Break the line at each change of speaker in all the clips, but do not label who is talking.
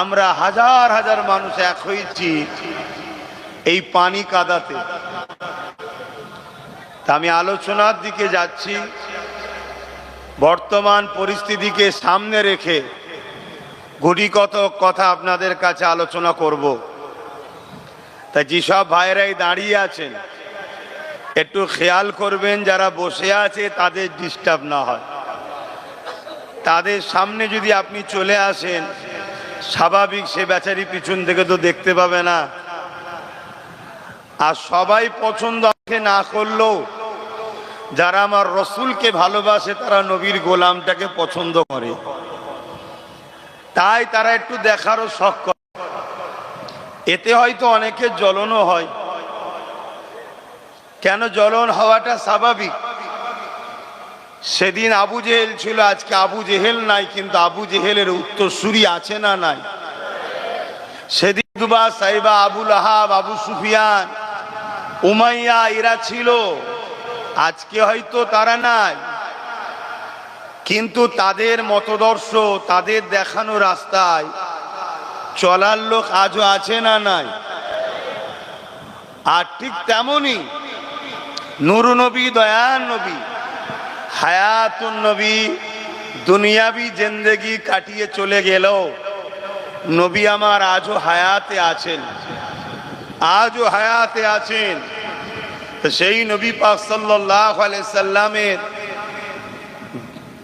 আমরা হাজার হাজার মানুষ এক হয়েছি এই পানি কাদাতে। আমি আলোচনার দিকে যাচ্ছি, বর্তমান পরিস্থিতিকে সামনে রেখে গুটি কত কথা আপনাদের কাছে আলোচনা করব। তা যেসব ভাইরাই দাঁড়িয়ে আছেন, একটু খেয়াল করবেন যারা বসে আছে তাদের ডিস্টার্ব না হয়। তাদের সামনে যদি আপনি চলে আসেন স্বাভাবিক সে বেচারি পিছন থেকে তো দেখতে পাবে না। আর সবাই পছন্দ না করলেও যারা আমার রসুলকে ভালোবাসে, তারা নবীর গোলামটাকে পছন্দ করে। তাই তারা একটু দেখারও শখ করে। এতে হয়তো অনেকের জ্বলনও হয়। কেন জ্বলন হওয়াটা স্বাভাবিক? সেদিন আবু জেহেল ছিল, আজকে আবু জেহেল নাই, কিন্তু আবু জেহেলের উত্তরসূরি আছে না নাই? সেদিন দুবা সাইবা আবুল আহাব আবু সুফিয়ান, উমাইয়া, এরা ছিল। আজকে হয়তো তারা নাই। কিন্তু তাদের মতদর্শ, তাদের দেখানো রাস্তায় চলার লোক আজও আছে না নাই? আর ঠিক তেমনই নুরু নবী, দয়ান নবী হায়াতুন নবী, দুনিয়াবি জিন্দেগি কাটিয়ে চলে গেল। নবী আমার আজও হায়াতে আছেন। আজও হায়াতে আছেন। সেই নবী পাক সাল্লাহ সাল্লামের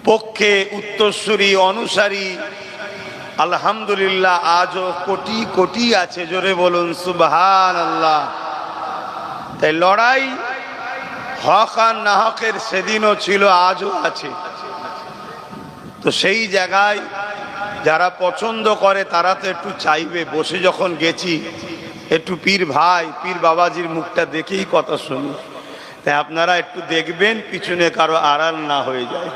পক্ষে উত্তরসূরি অনুসারী আলহামদুলিল্লাহ আজও কোটি কোটি আছে। জোরে বলুন সুবহান আল্লাহ তাই লড়াই হক আর না হকের সেদিনও ছিল, আজও আছে। তো সেই জায়গায় যারা পছন্দ করে, তারা তো একটু চাইবে। বসে যখন গেছি, একটু পীর ভাই, পীর বাবাজির মুখটা দেখেই কথা শুনি। তাই আপনারা একটু দেখবেন, পিছনে কারও আড়াল না হয়ে যায়।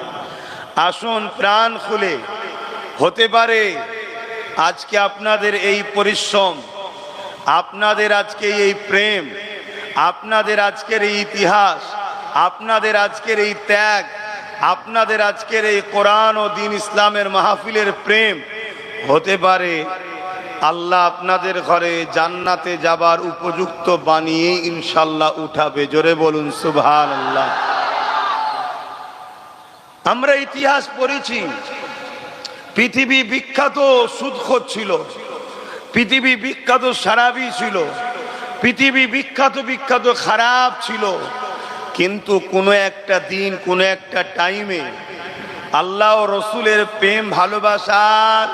আসুন, প্রাণ খুলে। হতে পারে আজকে আপনাদের এই পরিশ্রম, আপনাদের আজকে এই প্রেম, আপনাদের আজকের এই ইতিহাস আপনাদের আজকের এই ত্যাগ, আপনাদের আজকের এই কোরআন ও দিন ইসলামের মাহফিলের প্রেম হতে পারে। আল্লাহ আপনাদের ঘরে জান্নাতে যাবার উপযুক্ত বানিয়ে ইনশাল্লাহ উঠাবে। জোরে বলুন সুবহান আল্লাহ আমরা ইতিহাস পড়েছি, পৃথিবী বিখ্যাত সুদখোর ছিল, পৃথিবী বিখ্যাত সারাবি ছিল, পৃথিবী বিখ্যাত বিখ্যাত খারাপ ছিল। কিন্তু কোনো একটা দিন কোনো একটা টাইমে আল্লাহ রসুলের প্রেম ভালোবাসার